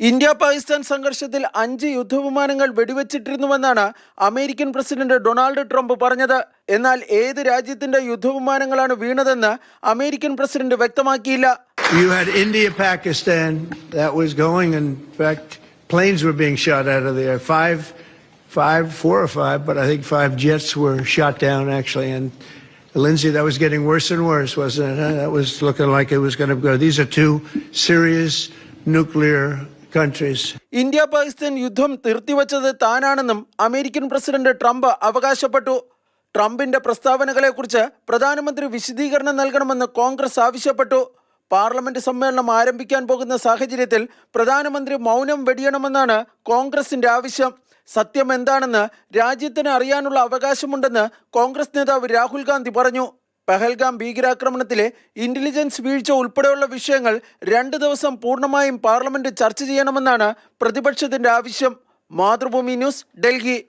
India Pakistan സംഘർഷത്തിൽ അഞ്ച് യുദ്ധവിമാനങ്ങൾ വെടിവെച്ചിട്ടിരുന്നുവെന്നാണ് അമേരിക്കൻ പ്രസിഡന്റ് ഡൊണാൾഡ് ട്രംപ് പറഞ്ഞത് എന്നാൽ ഏത് രാജ്യത്തിന്റെ യുദ്ധവിമാനങ്ങളാണ് വീണതെന്ന് അമേരിക്കൻ പ്രസിഡന്റ് വ്യക്തമാക്കിയില്ല You had India, Pakistan, that was going. In fact, planes were being shot out of there. Five, five, four or five, but I think five jets were shot down actually. And Lindsay, that was getting worse and worse, wasn't it? That was looking like it was going to go. These are two serious nuclear countries. India Pakistan യുദ്ധം നിർത്തിവച്ചത് താനാണെന്നും American president Trump അവകാശപ്പെട്ടു. ട്രംപിന്റെ പ്രസ്താവനകളെക്കുറിച്ച് പ്രധാനമന്ത്രി വിശദീകരണം നൽകണമെന്ന് കോൺഗ്രസ് ആവശ്യപ്പെട്ടു. Parliament സമ്മേളനം ആരംഭിക്കാൻ പോകുന്ന സാഹചര്യത്തിൽ പ്രധാനമന്ത്രി മൗനം വെടിയണമെന്നാണ് കോൺഗ്രസിന്റെ ആവശ്യം. സത്യം എന്താണെന്ന് രാജ്യത്തിന് അറിയാനുള്ള അവകാശമുണ്ടെന്ന് കോൺഗ്രസ് നേതാവ് രാഹുൽ ഗാന്ധി പറഞ്ഞു. പഹൽഗാം ഭീകരാക്രമണത്തിലെ ഇന്റലിജൻസ് വീഴ്ച ഉൾപ്പെടെയുള്ള വിഷയങ്ങൾ രണ്ട് ദിവസം പൂർണമായും പാർലമെന്റ് ചർച്ച ചെയ്യണമെന്നാണ് പ്രതിപക്ഷത്തിന്റെ ആവശ്യം. മാതൃഭൂമി ന്യൂസ് ഡൽഹി.